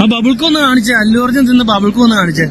ആ ബബിൾക്കം ഒന്ന് കാണിച്ചേ. അല്ലു അർജുൻ തിന്ന ബബിൾക്കം ഒന്ന് കാണിച്ചേ.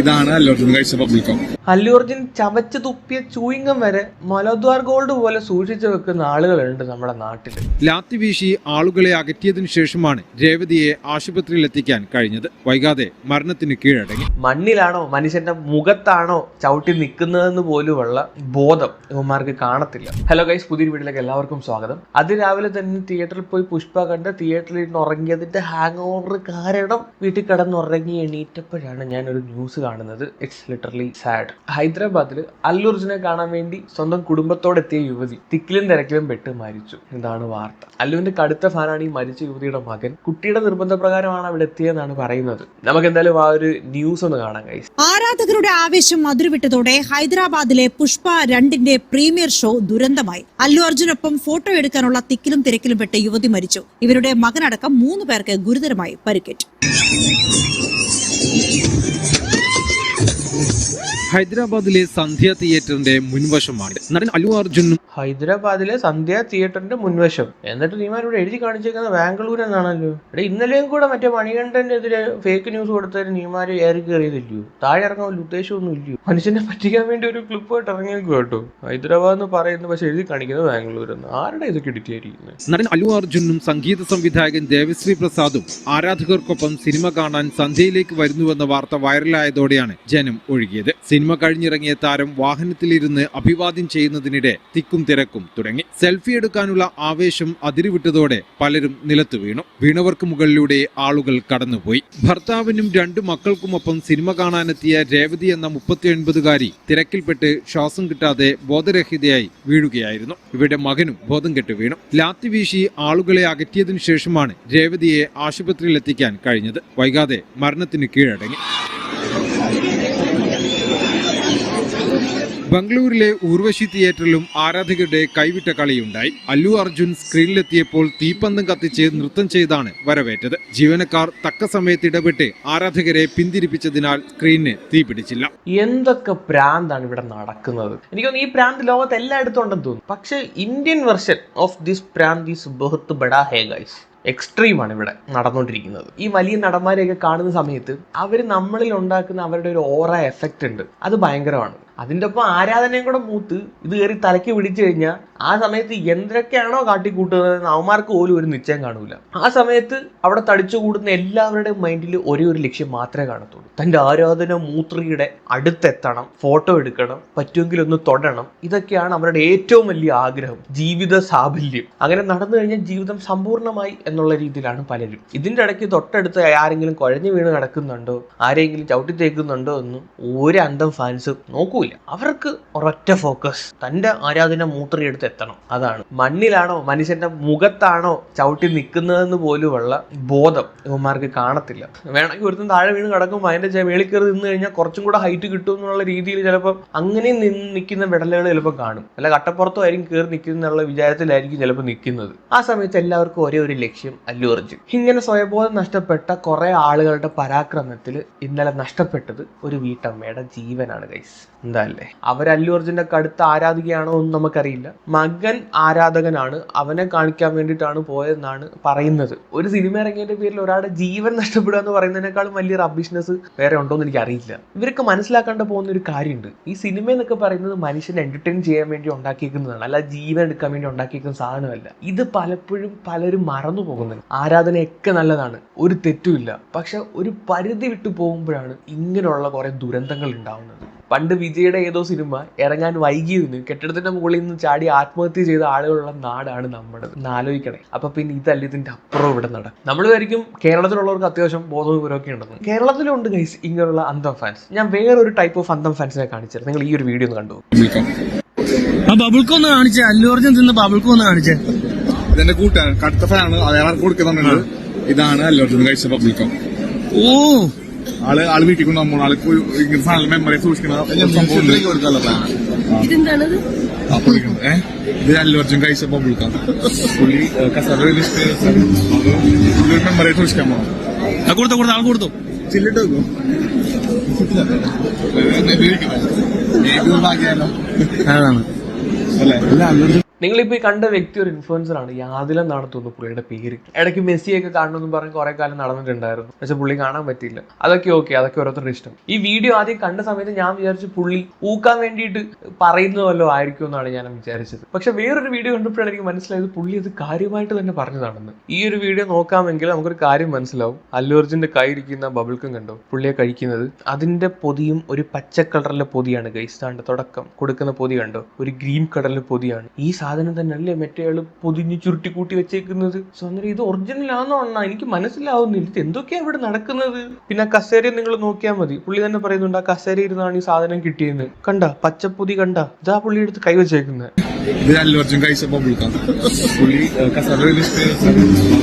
ഇതാണ് അല്ലൂർജിൻ കഴിച്ച പബ്ലിക്കം. അല്ലൂർജിൻ ചവച്ച് തുപ്പിയ ചൂയിങ്ങം വരെ മലദ്വാർ ഗോൾഡ് പോലെ സൂക്ഷിച്ചു വെക്കുന്ന ആളുകളുണ്ട് നമ്മുടെ നാട്ടിൽ ലാത്തി വീശി ആളുകളെ അകറ്റിയതിനു ശേഷമാണ് രേവതിയെ ആശുപത്രിയിൽ എത്തിക്കാൻ കഴിഞ്ഞത്. വൈകാതെ മരണത്തിന് കീഴടങ്ങി. മണ്ണിലാണോ മനുഷ്യന്റെ മുഖത്താണോ ചവിട്ടി നിൽക്കുന്നതെന്ന് പോലുമുള്ള ബോധം ഇവന്മാർക്ക് കാണത്തില്ല. ഹലോ ഗൈസ് പുതിയ വീട്ടിലേക്ക് എല്ലാവർക്കും സ്വാഗതം. അതിരാവിലെ തന്നെ തിയേറ്ററിൽ പോയി പുഷ്പ കണ്ട് തിയേറ്ററിൽ ഇരുന്ന് ഉറങ്ങിയതിന്റെ ഹാങ് ഓവർ കാരണം വീട്ടിൽ കിടന്നുറങ്ങി എണീറ്റപ്പോഴാണ് ഞാൻ ഒരു ന്യൂസ് കാണുന്നത്. ഇറ്റ്സ് ലിറ്ററലി സാഡ് ഹൈദരാബാദിൽ അല്ലുർജുനെ കാണാൻ വേണ്ടി സ്വന്തം കുടുംബത്തോടെ എത്തിയ യുവതി തിക്കിലും തിരക്കിലും പെട്ട് മരിച്ചു. ഇതാണ് വാർത്ത. അല്ലുവിന്റെ കടുത്ത ഫാനാണ് ഈ മരിച്ച യുവതിയുടെ മകൻ. കുട്ടിയുടെ നിർബന്ധപ്രകാരമാണ് അവിടെ എത്തിയെന്നാണ് പറയുന്നത്. നമുക്ക് എന്തായാലും ആ ഒരു ന്യൂസ് ഒന്ന് കാണാൻ കഴിയും ആരാധകരുടെ ആവേശം മധുരവിട്ടതോടെ ഹൈദരാബാദിലെ പുഷ്പ രണ്ടിന്റെ പ്രീമിയർ ഷോ ദുരന്തമായി. അല്ലു അർജുനൊപ്പം ഫോട്ടോ എടുക്കാനുള്ള തിക്കിലും തിരക്കിലും പെട്ട് യുവതി മരിച്ചു. ഇവരുടെ മകനടക്കം മൂന്ന് പേർക്ക് ഗുരുതരമായി പരിക്കേറ്റു. ഹൈദരാബാദിലെ സന്ധ്യ തിയേറ്ററിന്റെ മുൻവശമാണ്. നടൻ അലു അർജുനും ഹൈദരാബാദിലെ സന്ധ്യ തിയേറ്ററിന്റെ മുൻവശം. എന്നിട്ട് നീമാൻ ഇവിടെ എഴുതി കാണിച്ചേക്കുന്ന ബാംഗ്ലൂർ എന്നാണല്ലോ. ഇവിടെ ഇന്നലെയും കൂടെ മറ്റേ മണികണ്ഠനെതിരെ ഫേക്ക് ന്യൂസ് കൊടുത്തതിന് നീമാര് ഏറി കയറിയതില്ലയോ? താഴെ ഇറങ്ങാൻ വലിയ ഉദ്ദേശമൊന്നും ഇല്ലയോ? മനുഷ്യനെ പറ്റിക്കാൻ വേണ്ടി ഒരു ക്ലിപ്പ് ആയിട്ട് ഇറങ്ങിയേക്കും കേട്ടോ. ഹൈദരാബാദ് എന്ന് പറയുന്നത് പക്ഷെ എഴുതി കാണിക്കുന്നത് ബാംഗ്ലൂർ എന്ന്. ആരുടെ ഇതൊക്കെ എഡിറ്റ് ചെയ്തിരിക്കുന്നത് നടൻ അലു അർജുനും സംഗീത സംവിധായകൻ ദേവശ്രീ പ്രസാദും ആരാധകർക്കൊപ്പം സിനിമ കാണാൻ സന്ധ്യയിലേക്ക് വരുന്നുവെന്ന വാർത്ത വൈറലായതോടെയാണ് ജനം ഒഴുകിയത്. സിനിമ കഴിഞ്ഞിറങ്ങിയ താരം വാഹനത്തിലിരുന്ന് അഭിവാദ്യം ചെയ്യുന്നതിനിടെ തിക്കും തിരക്കും തുടങ്ങി. സെൽഫി എടുക്കാനുള്ള ആവേശം അതിരുവിട്ടതോടെ പലരും നിലത്തു വീണു. വീണവർക്ക് മുകളിലൂടെ ആളുകൾ കടന്നുപോയി. ഭർത്താവിനും രണ്ടു മക്കൾക്കുമൊപ്പം സിനിമ കാണാനെത്തിയ രേവതി എന്ന മുപ്പത്തിയൊൻപതുകാരി തിരക്കിൽപ്പെട്ട് ശ്വാസം കിട്ടാതെ ബോധരഹിതയായി വീഴുകയായിരുന്നു. ഇവരുടെ മകനും ബോധം കെട്ട് വീണു. ലാത്തി വീശി ആളുകളെ അകറ്റിയതിനു ശേഷമാണ് രേവതിയെ ആശുപത്രിയിൽ എത്തിക്കാൻ കഴിഞ്ഞത്. വൈകാതെ മരണത്തിന് കീഴടങ്ങി. ബംഗളൂരിലെ ഊർവശി തിയേറ്ററിലും ആരാധകരുടെ കൈവിട്ട കളിയുണ്ടായി. അല്ലു അർജുൻ സ്ക്രീനിലെത്തിയപ്പോൾ തീപ്പന്തം കത്തിച്ച് നൃത്തം ചെയ്താണ് വരവേറ്റത്. ജീവനക്കാർ തക്ക സമയത്ത് ഇടപെട്ട് ആരാധകരെ പിന്തിരിപ്പിച്ചതിനാൽ സ്ക്രീനിന് തീപിടിച്ചില്ല. എന്തൊക്കെ പ്രാന്താണ് ഇവിടെ നടക്കുന്നത്? എനിക്ക് തോന്നുന്നു ഈ പ്രാന്ത് ലോകത്ത് എല്ലായിടത്തും ഉണ്ടെന്ന് തോന്നുന്നു. പക്ഷെ ഇന്ത്യൻ വെർഷൻ ഓഫ് ദിസ് പ്രാന്ത് ഈസ് ബഹുത്ത് ബഡാ ഹേ ഗൈസ് എക്സ്ട്രീം ആണ് ഇവിടെ നടന്നുകൊണ്ടിരിക്കുന്നത്. ഈ വലിയ നടന്മാരെയൊക്കെ കാണുന്ന സമയത്ത് അവർ നമ്മളിൽ ഉണ്ടാക്കുന്ന അവരുടെ ഒരു ഓറ എഫക്റ്റ് ഉണ്ട്. അത് ഭയങ്കരമാണ്. അതിന്റെ ഒപ്പം ആരാധനയും കൂടെ മൂത്ത് ഇത് കയറി തലയ്ക്ക് പിടിച്ചു കഴിഞ്ഞാൽ ആ സമയത്ത് എന്തൊക്കെയാണോ കാട്ടിക്കൂട്ടുന്നത് അവന്മാർക്ക് പോലും ഒരു നിശ്ചയം കാണൂല. ആ സമയത്ത് അവിടെ തടിച്ചു കൂടുന്ന എല്ലാവരുടെയും മൈൻഡിൽ ഒരേ ഒരു ലക്ഷ്യം മാത്രമേ കാണത്തുള്ളൂ. തന്റെ ആരാധന മൂത്രിയുടെ അടുത്തെത്തണം ഫോട്ടോ എടുക്കണം പറ്റുമെങ്കിൽ ഒന്ന് തൊടണം. ഇതൊക്കെയാണ് അവരുടെ ഏറ്റവും വലിയ ആഗ്രഹം ജീവിത സാഫല്യം. അങ്ങനെ നടന്നു കഴിഞ്ഞാൽ ജീവിതം സമ്പൂർണമായി എന്നുള്ള രീതിയിലാണ് പലരും. ഇതിന്റെ ഇടയ്ക്ക് തൊട്ടടുത്ത് ആരെങ്കിലും കുഴഞ്ഞു വീണ് കിടക്കുന്നുണ്ടോ ആരെങ്കിലും ചവിട്ടി തേക്കുന്നുണ്ടോ എന്നും ഒരു അന്തം ഫാൻസ് നോക്കൂല അവർക്ക് ഒരൊറ്റ ഫോക്കസ് തന്റെ ആരാധന മൂത്രയെടുത്ത് എത്തണം. അതാണ്. മണ്ണിലാണോ മനുഷ്യന്റെ മുഖത്താണോ ചവിട്ടി നിൽക്കുന്നതെന്ന് പോലുമുള്ള ബോധം ഇവന്മാർക്ക് കാണത്തില്ല. വേണമെങ്കിൽ ഒരുത്തും താഴെ വീണ് കിടക്കുമ്പോൾ അതിന്റെ മേളിൽ കയറി നിന്ന് കഴിഞ്ഞാൽ കുറച്ചും കൂടെ ഹൈറ്റ് കിട്ടും എന്നുള്ള രീതിയിൽ ചിലപ്പോൾ അങ്ങനെ നിന്ന് നിൽക്കുന്ന വിടലുകൾ ചിലപ്പോൾ കാണും. അല്ല കട്ടപ്പുറത്തോ ആയിരിക്കും കയറി നിൽക്കുന്നുള്ള വിചാരത്തിലായിരിക്കും ചിലപ്പോൾ നിൽക്കുന്നത്. ആ സമയത്ത് എല്ലാവർക്കും ഒരേ ഒരു ലക്ഷ്യം അല്ലു ഇങ്ങനെ സ്വയബോധം നഷ്ടപ്പെട്ട കുറെ ആളുകളുടെ പരാക്രമത്തിൽ ഇന്നലെ നഷ്ടപ്പെട്ടത് ഒരു വീട്ടമ്മയുടെ ജീവനാണ് ഗൈസ് എന്താ അല്ലേ അവർ അല്ലു അർജുന്റെ കടുത്ത ആരാധികയാണോ എന്ന് നമുക്കറിയില്ല. മകൻ ആരാധകനാണ്. അവനെ കാണിക്കാൻ വേണ്ടിയിട്ടാണ് പോയതെന്നാണ് പറയുന്നത്. ഒരു സിനിമ ഇറങ്ങിയതിന്റെ പേരിൽ ഒരാളുടെ ജീവൻ നഷ്ടപ്പെടുക എന്ന് പറയുന്നതിനേക്കാളും വലിയ റബ്ബിഷ്നസ് വേറെ ഉണ്ടോ എന്ന് എനിക്ക് അറിയില്ല ഇവരൊക്കെ മനസ്സിലാക്കേണ്ട പോകുന്ന ഒരു കാര്യമുണ്ട്. ഈ സിനിമ എന്നൊക്കെ പറയുന്നത് മനുഷ്യനെ എന്റർടൈൻ ചെയ്യാൻ വേണ്ടി ഉണ്ടാക്കിയിരിക്കുന്നതാണ് അല്ല ജീവൻ എടുക്കാൻ വേണ്ടി ഉണ്ടാക്കിയിരിക്കുന്ന സാധനമല്ല. ഇത് പലപ്പോഴും പലരും മറന്നു പോകുന്നുണ്ട് ആരാധനയൊക്കെ നല്ലതാണ്. ഒരു തെറ്റുമില്ല. പക്ഷെ ഒരു പരിധി വിട്ടു പോകുമ്പോഴാണ് ഇങ്ങനെയുള്ള കുറെ ദുരന്തങ്ങൾ ഉണ്ടാവുന്നത്. പണ്ട് വിജയുടെ ഏതോ സിനിമ ഇറങ്ങാൻ വൈകിയിരുന്നു. കെട്ടിടത്തിന്റെ മുകളിൽ നിന്ന് ചാടി ആത്മഹത്യ ചെയ്ത ആളുകളുള്ള നാടാണ് നമ്മുടെ. ആലോചിക്കണേ. അപ്പൊ പിന്നെ ഇതല്ല ഇതിന്റെ അപ്പുറം ഇവിടെ നട നമ്മൾ വിചാരിക്കും കേരളത്തിലുള്ളവർക്ക് അത്യാവശ്യം ബോധവും ഉണ്ടെന്ന്. കേരളത്തിലുണ്ട് ഗൈസ് ഇങ്ങനെയുള്ള അന്തം ഫാൻസ് ഞാൻ വേറൊരു ടൈപ്പ് ഓഫ് അന്തം ഫാൻസിനെ കാണിച്ചത്. നിങ്ങൾ ഈ ഒരു വീഡിയോ ഒന്ന് കണ്ടു ആ കാണിച്ചേ. അല്ലു അർജുൻ തിന്ന ബബിൾക്കം കാണിച്ചേ. ഇതെന്റെ കടുത്ത ഫാനാണ് കൊടുക്കുന്നുണ്ട് ഇതാണ് അല്ലോട്ടം കഴിച്ച പബ്ലിക്കം ഓ. ആൾ ആൾ വീട്ടിൽ കൊണ്ട് നമ്മൾ ആൾക്ക് ഇങ്ങനെ മെമ്മറി സൂക്ഷിക്കുന്ന സംഭവം ഇത് രണ്ടു വർഷം കഴിച്ചപ്പോ വിളിക്കാം പുള്ളി കസര മെമ്മറി സൂക്ഷിക്കാൻ പോകണം ആ കൊടുത്തു കൊടുത്തോ ആൾ കൊടുത്തു. ചില്ലിട്ട് വെക്കും. അതാണ്. അല്ലേ? നിങ്ങളിപ്പോൾ ഈ കണ്ട വ്യക്തി ഒരു ഇൻഫ്ലുവൻസർ ആണ്. യാതിലും നടത്തുന്നു പുള്ളിയുടെ പേര്. ഇടയ്ക്ക് മെസ്സിയൊക്കെ കാണണമെന്ന് പറഞ്ഞ് കുറെ കാലം നടന്നിട്ടുണ്ടായിരുന്നു. പക്ഷെ പുള്ളി കാണാൻ പറ്റിയില്ല. അതൊക്കെ ഓക്കെ അതൊക്കെ ഓരോരുത്തരുടെ ഇഷ്ടം. ഈ വീഡിയോ ആദ്യം കണ്ട സമയത്ത് ഞാൻ വിചാരിച്ചു പുള്ളി ഊക്കാൻ വേണ്ടിയിട്ട് പറയുന്നതല്ലോ ആയിരിക്കും എന്നാണ് ഞാൻ വിചാരിച്ചത്. പക്ഷെ വേറൊരു വീഡിയോ കണ്ടപ്പോഴാണ് എനിക്ക് മനസ്സിലായത് പുള്ളി അത് കാര്യമായിട്ട് തന്നെ പറഞ്ഞതാണെന്ന്. ഈ ഒരു വീഡിയോ നോക്കാമെങ്കിൽ നമുക്കൊരു കാര്യം മനസ്സിലാവും. അല്ലു അർജുന്റെ കൈ ഇരിക്കുന്ന ബബിൾക്കും കണ്ടോ? പുള്ളിയെ കഴിക്കുന്നത്. അതിന്റെ പൊതിയും ഒരു പച്ച കളറിലെ പൊതിയാണ് ഗൈസ്താണ്ട് തുടക്കം. കൊടുക്കുന്ന പൊതി കണ്ടോ? ഒരു ഗ്രീൻ കളറിലെ പൊതിയാണ്. ഈ തന്നെ അല്ലേ മറ്റേ ആൾ പൊതിഞ്ഞ് ചുരുട്ടി കൂട്ടി വെച്ചേക്കുന്നത്? സോ അന്നേരം ഇത് ഒറിജിനൽ അണ്ണാ? എനിക്ക് മനസ്സിലാവുന്നില്ല. ഇത് എന്തൊക്കെയാണ് ഇവിടെ നടക്കുന്നത്? പിന്നെ കസേര നിങ്ങൾ നോക്കിയാൽ മതി. പുള്ളി തന്നെ പറയുന്നുണ്ട് ആ കസേര ഇരുന്നാണ് ഈ സാധനം കിട്ടിയെന്ന്. കണ്ട പച്ചപ്പൊതി കണ്ട. ഇതാ പുള്ളി എടുത്ത് കൈ വെച്ചേക്കുന്നത്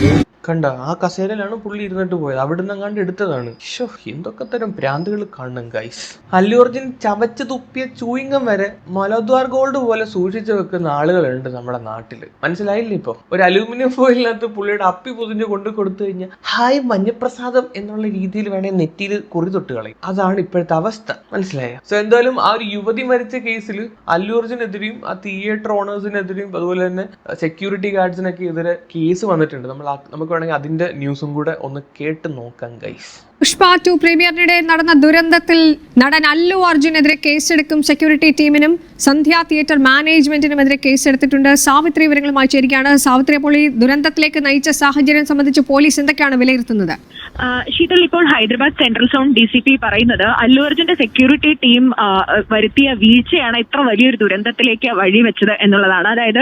ഇത് കണ്ട ആ കസേരയിലാണ് പുള്ളി ഇരുന്നിട്ട് പോയത്. അവിടുന്ന് കണ്ട് എടുത്തതാണ്. ഷോ എന്തൊക്കെ തരം ഭ്രാന്തുകൾ കാണണം ഗൈസ് അല്ലു ചവച്ച് തുപ്പിയ ചൂയിങ്കം വരെ മലദ്വാർ ഗോൾഡ് പോലെ സൂക്ഷിച്ചു വെക്കുന്ന ആളുകളുണ്ട് നമ്മുടെ നാട്ടിൽ. മനസ്സിലായില്ലേ ഇപ്പൊ? ഒരു അലൂമിനിയം ഫോയിലിനകത്ത് പുള്ളിയുടെ അപ്പി പൊതിഞ്ഞ് കൊണ്ടു കൊടുത്തു കഴിഞ്ഞാൽ ഹായ് മഞ്ഞപ്രസാദം എന്നുള്ള രീതിയിൽ വേണേ നെറ്റിയിൽ കുറി തൊട്ട് കളയും. അതാണ് ഇപ്പോഴത്തെ അവസ്ഥ. മനസ്സിലായ? സോ എന്തായാലും ആ ഒരു യുവതി മരിച്ച കേസിൽ അല്ലു അർജുനെതിരെയും ആ തിയേറ്റർ ഓണേഴ്സിനെതിരെയും അതുപോലെ തന്നെ സെക്യൂരിറ്റി ഗാർഡ്സിനൊക്കെ എതിരെ കേസ് വന്നിട്ടുണ്ട്. നമ്മൾ നമുക്ക് വേണമെങ്കിൽ അതിന്റെ ന്യൂസും കൂടെ ഒന്ന് കേട്ട് നോക്കാം ഗൈസ് പുഷ്പ ടു പ്രീമിയറിനിടെ നടന്ന ദുരന്തത്തിൽ നടൻ അല്ലു അർജുനെതിരെ കേസെടുക്കും സെക്യൂരിറ്റി ടീമിനും സന്ധ്യ തിയേറ്റർ മാനേജ്മെന്റിനുമെതിരെ കേസെടുത്തിട്ടുണ്ട്. സാവിത്രി വിവരങ്ങളുമായി ചേരുകയാണ്. സാവിത്രി അപ്പോൾ ഈ ദുരന്തത്തിലേക്ക് നയിച്ച സാഹചര്യം സംബന്ധിച്ച് പോലീസ് എന്തൊക്കെയാണ് വിലയിരുത്തുന്നത്? ശീതൾ ഇപ്പോൾ Hyderabad central zone D C P പറയുന്നത് അല്ലു അർജുന്റെ സെക്യൂരിറ്റി ടീം വരുത്തിയ വീഴ്ചയാണ് ഇത്ര വലിയൊരു ദുരന്തത്തിലേക്ക് വഴിവെച്ചത് എന്നുള്ളതാണ്. അതായത്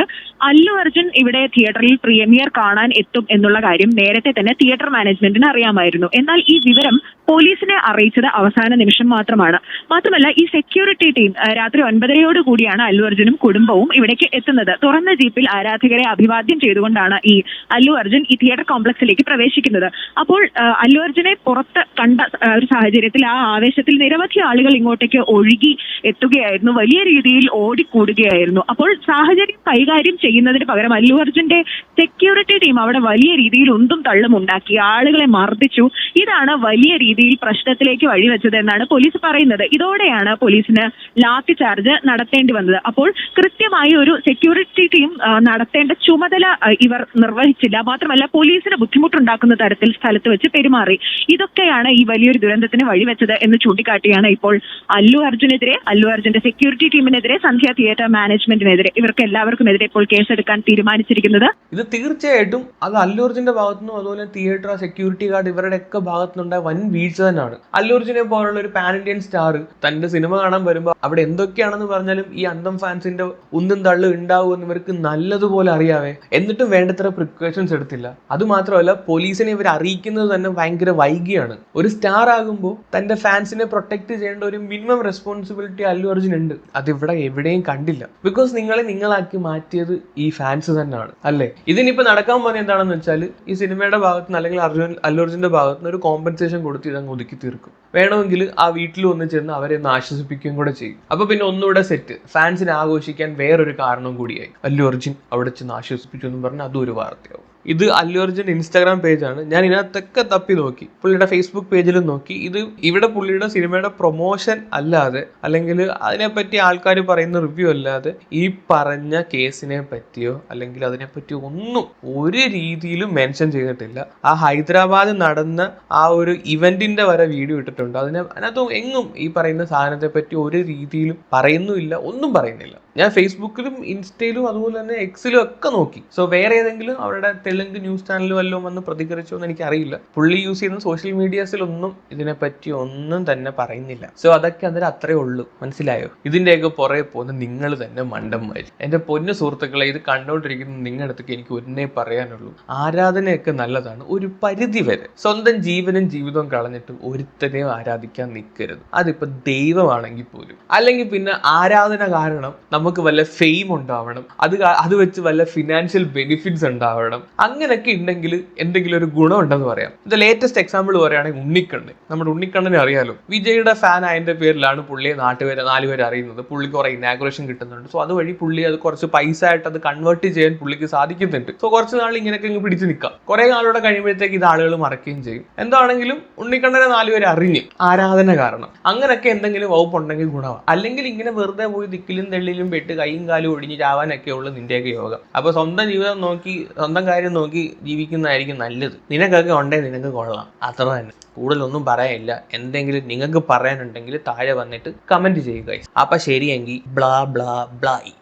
അല്ലു അർജുൻ ഇവിടെ തിയേറ്ററിൽ പ്രീമിയർ കാണാൻ എത്തും എന്നുള്ള കാര്യം നേരത്തെ തന്നെ തിയേറ്റർ മാനേജ്മെന്റിന് അറിയാമായിരുന്നു. എന്നാൽ ഈ വിവരം madam പോലീസിനെ അറിയിച്ചത് അവസാന നിമിഷം മാത്രമാണ്. മാത്രമല്ല ഈ സെക്യൂരിറ്റി ടീം രാത്രി ഒൻപതരയോട് കൂടിയാണ് അല്ലു അർജുനും കുടുംബവും ഇവിടേക്ക് എത്തുന്നത്. തുറന്ന ജീപ്പിൽ ആരാധകരെ അഭിവാദ്യം ചെയ്തുകൊണ്ടാണ് ഈ അല്ലു അർജുൻ ഈ തിയേറ്റർ കോംപ്ലക്സിലേക്ക് പ്രവേശിക്കുന്നത്. അപ്പോൾ അല്ലു അർജുനെ പുറത്ത് കണ്ട ഒരു സാഹചര്യത്തിൽ ആ ആവേശത്തിൽ നിരവധി ആളുകൾ ഇങ്ങോട്ടേക്ക് ഒഴുകി എത്തുകയായിരുന്നു. വലിയ രീതിയിൽ ഓടിക്കൂടുകയായിരുന്നു. അപ്പോൾ സാഹചര്യം കൈകാര്യം ചെയ്യുന്നതിന് പകരം അല്ലു അർജുന്റെ സെക്യൂരിറ്റി ടീം അവിടെ വലിയ രീതിയിൽ ഉന്തും തള്ളും ഉണ്ടാക്കി. ആളുകളെ മർദ്ദിച്ചു. ഇതാണ് വലിയ രീതിയിൽ പ്രശ്നത്തിലേക്ക് വഴിവെച്ചത് എന്നാണ് പോലീസ് പറയുന്നത്. ഇതോടെയാണ് പോലീസിന് ലാത്തി ചാർജ് നടത്തേണ്ടി വന്നത്. അപ്പോൾ കൃത്യമായി ഒരു സെക്യൂരിറ്റി ടീം നടത്തേണ്ട ചുമതല ഇവർ നിർവഹിച്ചില്ല. മാത്രമല്ല പോലീസിന് ബുദ്ധിമുട്ടുണ്ടാക്കുന്ന തരത്തിൽ സ്ഥലത്ത് വെച്ച് പെരുമാറി. ഇതൊക്കെയാണ് ഈ വലിയൊരു ദുരന്തത്തിന് വഴിവെച്ചത് എന്ന് ചൂണ്ടിക്കാട്ടിയാണ് ഇപ്പോൾ അല്ലു അർജുനെതിരെ അല്ലു അർജുന്റെ സെക്യൂരിറ്റി ടീമിനെതിരെ സന്ധ്യ തിയേറ്റർ മാനേജ്മെന്റിനെതിരെ ഇവർക്ക് എല്ലാവർക്കും എതിരെ ഇപ്പോൾ കേസെടുക്കാൻ തീരുമാനിച്ചിരിക്കുന്നത്. ഇത് തീർച്ചയായിട്ടും അത് അല്ലു അർജുന്റെ ഭാഗത്തുനിന്നും അതുപോലെ തിയേറ്റർ സെക്യൂരിറ്റി ഗാർഡ് ഇവരുടെയൊക്കെ ഭാഗത്തുനിന്നുണ്ടായ വൻ വീഴ്ച തന്നെയാണ് അല്ലൂർജിനെ പോലുള്ള ഒരു പാൻ ഇന്ത്യൻ സ്റ്റാർ തന്റെ സിനിമ കാണാൻ വരുമ്പോൾ അവിടെ എന്തൊക്കെയാണെന്ന് പറഞ്ഞാലും ഈ അന്തം ഫാൻസിന്റെ ഒന്നും തള്ളു ഉണ്ടാവും ഇവർക്ക് നല്ലതുപോലെ അറിയാവേ. എന്നിട്ടും വേണ്ടത്ര പ്രിക്കോഷൻസ് എടുത്തില്ല. അത് മാത്രമല്ല പോലീസിനെ ഇവർ അറിയിക്കുന്നത് തന്നെ ഭയങ്കര വൈകിയാണ്. ഒരു സ്റ്റാർ ആകുമ്പോൾ തന്റെ ഫാൻസിനെ പ്രൊട്ടക്ട് ചെയ്യേണ്ട ഒരു മിനിമം റെസ്പോൺസിബിലിറ്റി അല്ലു അർജുൻ ഉണ്ട് അത് ഇവിടെ എവിടെയും കണ്ടില്ല. ബിക്കോസ് നിങ്ങളെ നിങ്ങളാക്കി മാറ്റിയത് ഈ ഫാൻസ് തന്നെയാണ്. അല്ലേ? ഇതിനിപ്പോ നടക്കാൻ പോകുന്നത് എന്താണെന്ന് വെച്ചാൽ ഈ സിനിമയുടെ ഭാഗത്ത് നിന്ന് അല്ലെങ്കിൽ അർജുൻ അല്ലു അർജുന്റെ ഭാഗത്ത് നിന്ന് ഒരു കോമ്പൻസേഷൻ കൊടുത്ത് ഇതങ്ങ് ഒതുക്കി തീർക്കും. വേണമെങ്കിൽ ആ വീട്ടിൽ വന്ന് ചെന്ന് അവരെ ഒന്ന് ആശ്വസിപ്പിക്കുകയും കൂടെ ചെയ്യും. അപ്പൊ പിന്നെ ഒന്നുകൂടെ സെറ്റ് ഫാൻസിനെ ആഘോഷിക്കാൻ വേറൊരു കാരണം കൂടിയായി. അല്ലു അർജുൻ അവിടെ ചെന്ന് ആശ്വസിപ്പിച്ചു എന്ന് പറഞ്ഞാൽ അതും ഒരു വാർത്തയാവും. ഇത് അല്ലു അർജുൻ ഇൻസ്റ്റാഗ്രാം പേജാണ് ഞാൻ ഇതിനകത്തൊക്കെ തപ്പി നോക്കി. പുള്ളിയുടെ ഫേസ്ബുക്ക് പേജിലും നോക്കി. ഇത് ഇവിടെ പുള്ളിയുടെ സിനിമയുടെ പ്രൊമോഷൻ അല്ലാതെ അല്ലെങ്കിൽ അതിനെപ്പറ്റി ആൾക്കാർ പറയുന്ന റിവ്യൂ അല്ലാതെ ഈ പറഞ്ഞ കേസിനെ പറ്റിയോ അല്ലെങ്കിൽ അതിനെപ്പറ്റിയോ ഒന്നും ഒരു രീതിയിലും മെൻഷൻ ചെയ്തിട്ടില്ല. ആ ഹൈദരാബാദ് നടന്ന ആ ഒരു ഇവന്റിന്റെ വരെ വീഡിയോ ഇട്ടിട്ടുണ്ട്. അതിനെ അതിനകത്ത് എങ്ങും ഈ പറയുന്ന സാധനത്തെ പറ്റി ഒരു രീതിയിലും പറയുന്നുമില്ല ഒന്നും പറയുന്നില്ല. ഞാൻ ഫേസ്ബുക്കിലും ഇൻസ്റ്റയിലും അതുപോലെ തന്നെ എക്സിലും ഒക്കെ നോക്കി. സോ വേറെ ഏതെങ്കിലും അവരുടെ തെലുങ്ക് ന്യൂസ് ചാനലും വല്ലതും വന്ന് പ്രതികരിച്ചോ എന്ന് എനിക്കറിയില്ല. പുള്ളി യൂസ് ചെയ്യുന്ന സോഷ്യൽ മീഡിയാസിലൊന്നും ഇതിനെപ്പറ്റി ഒന്നും തന്നെ പറയുന്നില്ല. സോ അതൊക്കെ അന്നേരം അത്രേ ഉള്ളൂ. മനസ്സിലായോ? ഇതിന്റെയൊക്കെ പുറകെ പോകുന്ന നിങ്ങൾ തന്നെ മണ്ടന്മാര്. എന്റെ പൊന്നു സുഹൃത്തുക്കളെ ഇത് കണ്ടോണ്ടിരിക്കുന്ന നിങ്ങളുടെ അടുത്തേക്ക് എനിക്ക് ഒന്നേ പറയാനുള്ളൂ. ആരാധനയൊക്കെ നല്ലതാണ് ഒരു പരിധി വരെ. സ്വന്തം ജീവനും ജീവിതവും കളഞ്ഞിട്ട് ഒരുത്തനെയും ആരാധിക്കാൻ നിൽക്കരുത്. അതിപ്പോ ദൈവമാണെങ്കിൽ പോലും. അല്ലെങ്കിൽ പിന്നെ ആരാധന കാരണം നമുക്ക് വല്ല ഫെയിം ഉണ്ടാവണം. അത് അത് വെച്ച് വല്ല ഫിനാൻഷ്യൽ ബെനിഫിറ്റ്സ് ഉണ്ടാവണം. അങ്ങനെയൊക്കെ ഉണ്ടെങ്കിൽ എന്തെങ്കിലും ഒരു ഗുണം ഉണ്ടെന്ന് പറയാം. ഇത് ലേറ്റസ്റ്റ് എക്സാമ്പിൾ പറയുകയാണെങ്കിൽ ഉണ്ണിക്കണ്ണൻ. നമ്മുടെ ഉണ്ണിക്കണ്ണനെ അറിയാലോ? വിജയുടെ ഫാൻ ആയതിന്റെ പേരിലാണ് പുള്ളിയെ നാട്ടുപേരെ നാലുപേരെ അറിയുന്നത്. പുള്ളിക്ക് കുറെ ഇനാഗുറേഷൻ കിട്ടുന്നുണ്ട്. സോ അതുവഴി പുള്ളി അത് കുറച്ച് പൈസ ആയിട്ട് അത് കൺവേർട്ട് ചെയ്യാൻ പുള്ളിക്ക് സാധിക്കുന്നുണ്ട്. സോ കുറച്ച് നാൾ ഇങ്ങനെയൊക്കെ ഇങ്ങ് പിടിച്ച് നിൽക്കാം. കുറെ നാളോടെ കഴിയുമ്പോഴത്തേക്ക് ഇത് ആളുകൾ മറക്കുകയും ചെയ്യും. എന്താണെങ്കിലും ഉണ്ണിക്കണ്ണനെ നാലുപേരെ അറിഞ്ഞ് ആരാധന കാരണം. അങ്ങനെയൊക്കെ എന്തെങ്കിലും വകുപ്പുണ്ടെങ്കിൽ ഗുണമാണ് അല്ലെങ്കിൽ ഇങ്ങനെ വെറുതെ പോയി ദിക്കിലും തെള്ളിലും പെട്ട് കൈയും കാലും ഒടിഞ്ഞ് ചാവാനൊക്കെ ഉള്ളു നിന്റെയൊക്കെ യോഗം. അപ്പൊ സ്വന്തം ജീവിതം നോക്കി സ്വന്തം കാര്യം നോക്കി ജീവിക്കുന്നതായിരിക്കും നല്ലത്. നിനക്കൊക്കെ ഉണ്ടേ നിനക്ക് കൊള്ളാം. അത്ര തന്നെ. കൂടുതലൊന്നും പറയാനില്ല എന്തെങ്കിലും നിങ്ങൾക്ക് പറയാനുണ്ടെങ്കിൽ താഴെ വന്നിട്ട് കമന്റ് ചെയ്യുക അപ്പൊ ശരിയെങ്കിൽ ബ്ലാ ബ്ലാ ബ്ലായി